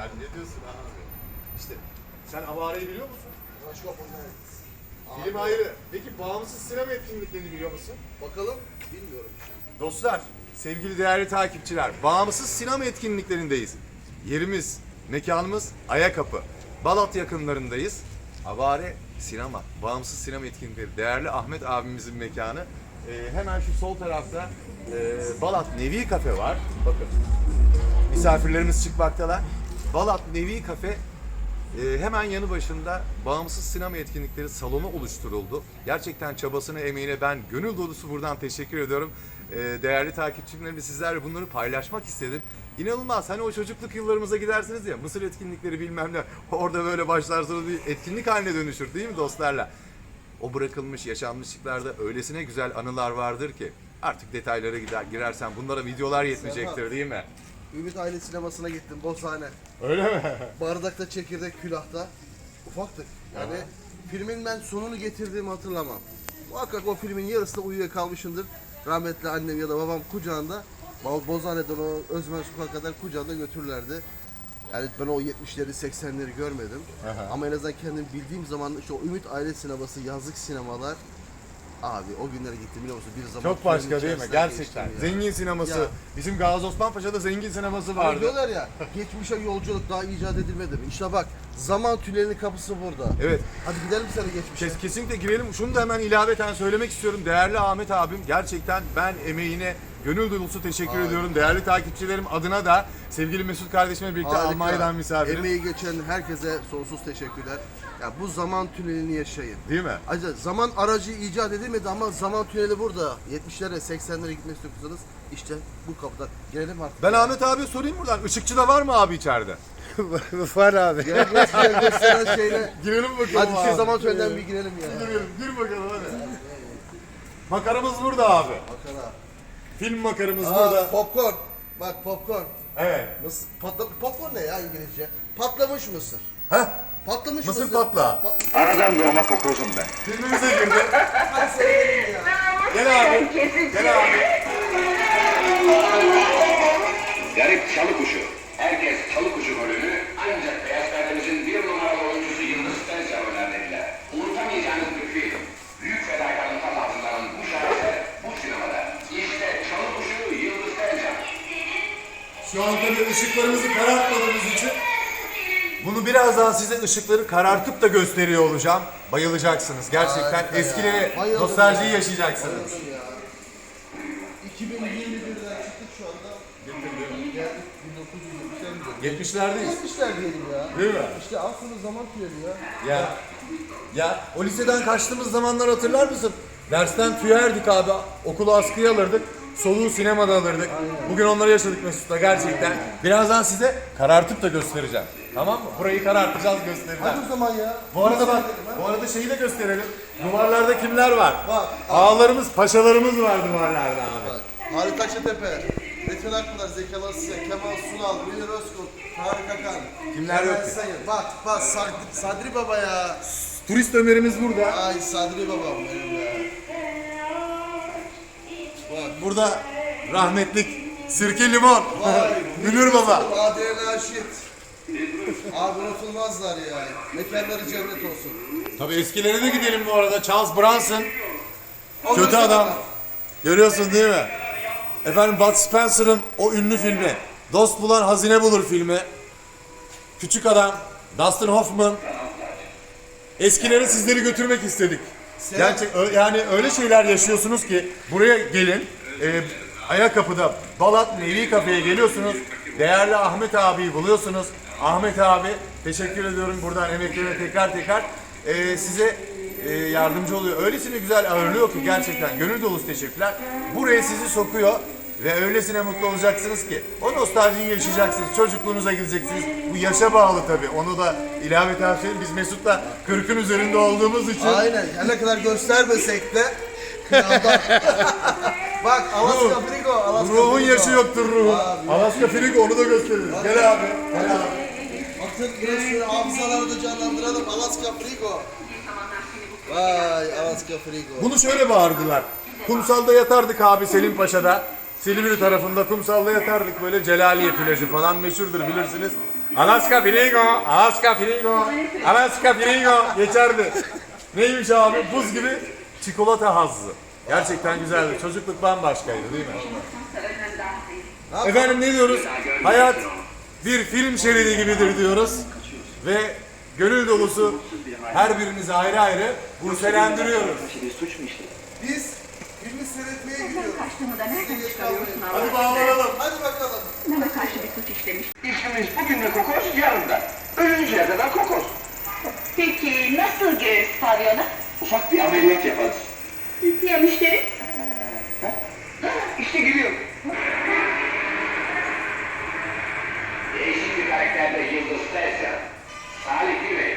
Sen ne diyorsun abi? İşte sen Avare'yi biliyor musun? Film ayrı. Peki bağımsız sinema etkinliklerini biliyor musun? Bakalım. Bilmiyorum. Dostlar, sevgili değerli takipçiler, bağımsız sinema etkinliklerindeyiz. Yerimiz, mekanımız Ayakapı. Balat yakınlarındayız. Avare Sinema, bağımsız sinema etkinlikleri. Değerli Ahmet abimizin mekanı. Ee, hemen şu sol tarafta e, Balat Nevi Kafe var. Bakın, misafirlerimiz çıkmaktalar. Balat Nevi Kafe ee, hemen yanı başında bağımsız sinema etkinlikleri salonu oluşturuldu. Gerçekten çabasına, emeğine ben gönül dolusu buradan teşekkür ediyorum. Ee, değerli takipçilerimle sizlerle bunları paylaşmak istedim. İnanılmaz hani o çocukluk yıllarımıza gidersiniz ya Mısır etkinlikleri bilmem ne orada böyle başlarsınız bir etkinlik haline dönüşür değil mi dostlarla? O bırakılmış yaşanmışlıklarda öylesine güzel anılar vardır ki artık detaylara gider, girersen bunlara videolar yetmeyecektir değil mi? Ümit Aile Sineması'na gittim. Bozhane. Öyle mi? Bardakta çekirdek külahta. Ufaktık. Yani filmin ben sonunu getirdiğimi hatırlamam. Muhakkak o filmin yarısında uyuyakalmışımdır. Rahmetli annem ya da babam kucağında Bo- Bozhane'den o Özmen Sokak kadar kucağında götürürlerdi. Yani ben o 70'leri 80'leri görmedim. Aha. Ama en azından kendim bildiğim zaman işte o Ümit Aile Sineması yazlık sinemalar Abi o günlere gittim biliyor musun? Bir zaman Çok başka değil mi? Gerçekten. Zengin sineması. Ya. Bizim Gazi Osman Paşa'da zengin sineması vardı. diyorlar ya geçmişe yolculuk daha icat edilmedi mi? İşte bak zaman tünelinin kapısı burada. Evet. Hadi gidelim seni geçmişe. Kes, kesinlikle girelim. Şunu da hemen ilaveten söylemek istiyorum. Değerli Ahmet abim gerçekten ben emeğine gönül dolusu teşekkür Harika. ediyorum. Değerli takipçilerim adına da sevgili Mesut kardeşimle birlikte Harika. Almanya'dan misafirim. Emeği geçen herkese sonsuz teşekkürler. Ya bu zaman tünelini yaşayın. Değil mi? Ayrıca zaman aracı icat edilmedi ama zaman tüneli burada. 70'lere 80'lere gitmek istiyorsanız işte bu kapıdan. Girelim artık. Ben Ahmet abiye sorayım buradan. Işıkçı da var mı abi içeride? Var abi. Gel gel gel gösteren şeyle. Girelim bakalım Hadi abi. şu zaman tünelinden bir girelim ya. Girelim. Gir bakalım hadi. Makaramız burada abi. Bakana. Film makaramız Aa, burada. popcorn. Bak popcorn. Evet. Mısır, patla, popcorn ne ya İngilizce? Patlamış mısır. Heh. Patlamış Mısır mısır. patla. Pa- Aradan doğma kokuzum ben. Filmimize girdi. Hadi seyredelim ya. Gel abi. Gel abi. Garip çalı kuşu. Herkes çalı kuşu rolünü ancak Beyaz ışıklarımızı karartmadığımız için bunu birazdan size ışıkları karartıp da gösteriyor olacağım. Bayılacaksınız. Gerçekten Harika ya. Bayıldım nostaljiyi ya. yaşayacaksınız. Bayıldım ya. 2021'den çıktık şu anda. Geldik 1970'ler mi? 70'lerdeyiz. 70'ler diyelim ya. Değil mi? İşte aslında zaman tüneli ya. Ya. Ya o liseden kaçtığımız zamanlar hatırlar mısın? Dersten tüyerdik abi. Okulu askıya alırdık. Soluğu sinemada alırdık. Bugün onları yaşadık Mesut'la gerçekten. Birazdan size karartıp da göstereceğim. Tamam mı? Burayı karartacağız göstereceğim. Hadi o zaman ya. Bu arada bak, bu arada şeyi de gösterelim. Duvarlarda kimler var? Bak. Ağalarımız, paşalarımız var duvarlarda abi. Bak, Halit Taşetepe, Metin Akpınar, Zeki Alasya, Kemal Sunal, Münir Özkul, Tarık Akan. Kimler yok ki? Bak bak Sadri, Sadri Baba ya. Turist Ömer'imiz burada. Ay Sadri Babam benim ya. Burada rahmetlik Sirke Limon. Vay. Münir Baba. Adile Naşit. Abi unutulmazlar ya. Mekanları cennet olsun. Tabii eskilere de gidelim bu arada. Charles Bronson. Ondan Kötü sonra- adam. Görüyorsun değil mi? Efendim Bud Spencer'ın o ünlü filmi. Dost bulan hazine bulur filmi. Küçük adam. Dustin Hoffman. Eskilere sizleri götürmek istedik. Gerçek ö- yani öyle şeyler yaşıyorsunuz ki buraya gelin. E, Ayakapı'da Balat Nevi Kafe'ye geliyorsunuz. Değerli Ahmet abiyi buluyorsunuz. Ahmet abi teşekkür ediyorum buradan emeklerine tekrar tekrar e, size e, yardımcı oluyor. Öylesine güzel ağırlıyor ki gerçekten gönül dolusu teşekkürler. Buraya sizi sokuyor ve öylesine mutlu olacaksınız ki o nostaljiyi yaşayacaksınız. Çocukluğunuza gideceksiniz. Bu yaşa bağlı tabii. Onu da ilaveten söyleyeyim. Biz Mesut'la 40'ın üzerinde olduğumuz için Aynen. Ne kadar göstermesek de Bak Alaska Frigo. Alaska ruhun Frigo. yaşı yoktur ruhun. Abi. Alaska Frigo onu da gösteririz. Gel abi. Gel abi. Bakın şöyle hafızaları da canlandıralım. Alaska Frigo. Vay Alaska Frigo. Bunu şöyle bağırdılar. Kumsalda yatardık abi Selim Paşa'da. Silivri tarafında kumsalda yatardık böyle Celaliye plajı falan meşhurdur bilirsiniz. Alaska Flamingo, Alaska Flamingo, Alaska Flamingo geçerdi. Neymiş abi? Buz gibi çikolata hazzı. Gerçekten güzeldi. Çocukluk bambaşkaydı değil mi? Efendim ne diyoruz? Hayat bir film şeridi gibidir diyoruz. Ve gönül dolusu her birimizi ayrı ayrı gurselendiriyoruz. Biz filmi seyretmeye gidiyoruz. Kaçtığımı da nereden çıkarıyorsun. Allah? Hadi bağlanalım. Hadi bakalım. Bana karşı bir suç işlemiş. İşimiz bugün de kokos, yarın da. Ölünceye kadar kokos. Peki nasıl göğüs pavyonu? Ufak bir ameliyat yaparız. Ya müşteri? İşte geliyor. Değişik bir karakterde Yıldız Tezcan, Salih Güvey,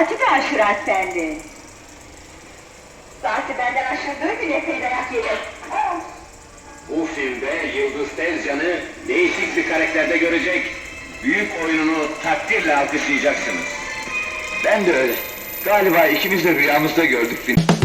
Saati de aşırar sendin. Saati benden aşırdığı bile epey dayak. Bu filmde Yıldız Tezcan'ı değişik bir karakterde görecek, büyük oyununu takdirle alkışlayacaksınız. Ben de öyle. Galiba ikimiz de rüyamızda gördük filmi.